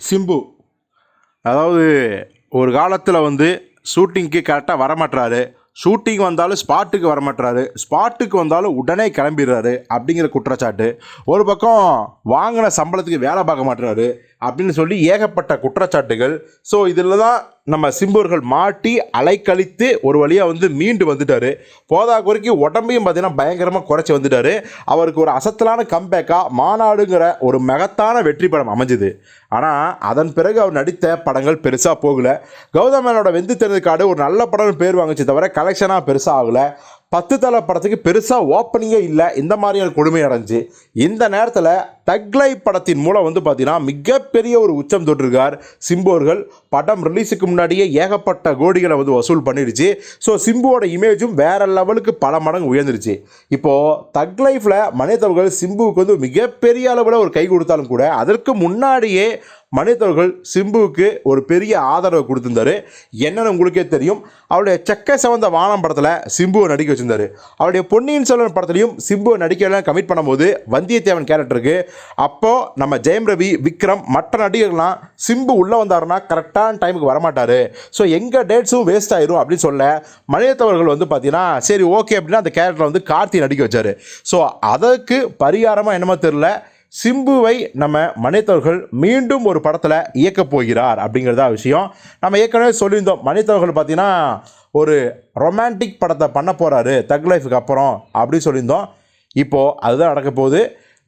சிம்பு அதாவது ஒரு காலத்தில் வந்து ஷூட்டிங்க்கு கரெக்டாக வரமாட்டுறாரு ஷூட்டிங் வந்தாலும் ஸ்பாட்டுக்கு வரமாட்டுறாரு ஸ்பாட்டுக்கு வந்தாலும் உடனே கிளம்பிடுறாரு அப்படிங்கிற குற்றச்சாட்டு. ஒரு பக்கம் வாங்கின சம்பளத்துக்கு வேலை பார்க்க மாட்டுறாரு அப்படின்னு சொல்லி ஏகப்பட்ட குற்றச்சாட்டுகள். ஸோ இதில் தான் நம்ம சிம்புவர்கள் மாட்டி அலைக்கழித்து ஒரு வழியாக வந்து மீண்டு வந்துட்டாரு. போதா குறைக்கு உடம்பையும் பார்த்தீங்கன்னா பயங்கரமாக குறைச்சி வந்துட்டாரு. அவருக்கு ஒரு அசத்தலான கம்பேக்காக மாநாடுங்கிற ஒரு மகத்தான வெற்றி படம் அமைஞ்சுது. ஆனால் அதன் பிறகு அவர் நடித்த படங்கள் பெருசாக போகலை. கௌதமனோட வெந்து தெரிந்த காடு ஒரு நல்ல படம்னு பேர் வாங்குச்சு தவிர கலெக்ஷனாக பெருசாக ஆகலை. பத்து தலை படத்துக்கு பெருசாக ஓப்பனிங்கே இல்லை. இந்த மாதிரியான கொடுமை அடைஞ்சு இந்த நேரத்தில் தக்லை படத்தின் மூலம் வந்து பார்த்தீங்கன்னா மிகப்பெரிய ஒரு உச்சம் தொட்டிருக்கார் சிம்போர்கள் படம் ரிலீஸுக்கு முன்னாடியே ஏகப்பட்ட கோடிகளை வந்து வசூல் பண்ணிடுச்சு ஸோ சிம்புவோட இமேஜும் வேற லெவலுக்கு பல மடங்கு உயர்ந்துருச்சு. இப்போது தக் லைஃப்பில் மனிதவர்கள் சிம்புவுக்கு வந்து மிகப்பெரிய அளவில் ஒரு கை கொடுத்தாலும் கூட அதற்கு முன்னாடியே மனிதர்கள் சிம்புவுக்கு ஒரு பெரிய ஆதரவு கொடுத்துருந்தாரு. என்னன்னு உங்களுக்கே தெரியும். அவருடைய செக்க சவந்த வானம் படத்தில் சிம்புவை நடிக்க வச்சிருந்தாரு. அவருடைய பொன்னியின் செல்வன் படத்துலையும் சிம்புவை நடிக்கலாம் கமிட் பண்ணும்போது வந்தியத்தேவன் கேரக்டருக்கு அப்போது நம்ம ஜெயம் ரவி விக்ரம் மற்ற நடிகர்கள்லாம் சிம்பு உள்ளே வந்தாருன்னா கரெக்டான டைமுக்கு வரமாட்டார். ஸோ எங்கள் டேட்ஸும் வேஸ்ட் ஆயிரும் அப்படின்னு சொல்ல மனிதத்தவர்கள் வந்து பார்த்தீங்கன்னா சரி ஓகே அப்படின்னா அந்த கேரக்டரை வந்து கார்த்தி நடிக்க வச்சார். ஸோ அதற்கு பரிகாரமாக என்னமோ தெரில சிம்புவை நம்ம மனிதவர்கள் மீண்டும் ஒரு படத்தில் இயக்கப் போகிறார் அப்படிங்கிறதா விஷயம். நம்ம ஏற்கனவே சொல்லியிருந்தோம். மனிதர்கள் பார்த்தீங்கன்னா ஒரு ரொமான்டிக் படத்தை பண்ண போகிறாரு தக் லைஃபுக்கு அப்புறம் அப்படின்னு சொல்லியிருந்தோம். இப்போது அதுதான் நடக்க போகுது.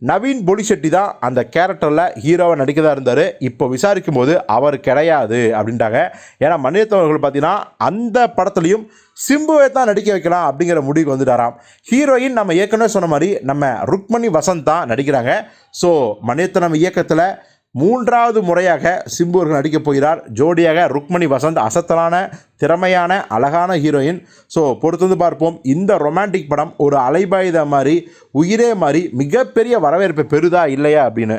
நவீன் பொலிஷெட்டி தான் அந்த கேரக்டரில் ஹீரோவை நடிக்கதாக இருந்தார். இப்போ விசாரிக்கும் போது அவர் கிடையாது அப்படின்ட்டாங்க. ஏன்னா மனிதத்தவர்கள் பார்த்தீங்கன்னா அந்த படத்துலையும் சிம்புவை தான் நடிக்க வைக்கலாம் அப்படிங்கிற முடிவுக்கு வந்துட்டாராம். ஹீரோயின் நம்ம ஏற்கனவே சொன்ன மாதிரி நம்ம ருக்மணி வசந்த் தான் நடிக்கிறாங்க. ஸோ மணியத்தனம் இயக்கத்தில் மூன்றாவது முறையாக சிம்பு அவர்கள் நடிக்கப் போகிறார். ஜோடியாக ருக்மணி வசந்த் அசத்தலான திறமையான அழகான ஹீரோயின் ஸோ பொறுத்து வந்து பார்ப்போம். இந்த ரொமான்டிக் படம் ஒரு அலைபாயுத மாதிரி உயிரே மாதிரி மிகப்பெரிய வரவேற்பை பெறுதா இல்லையா அப்படின்னு.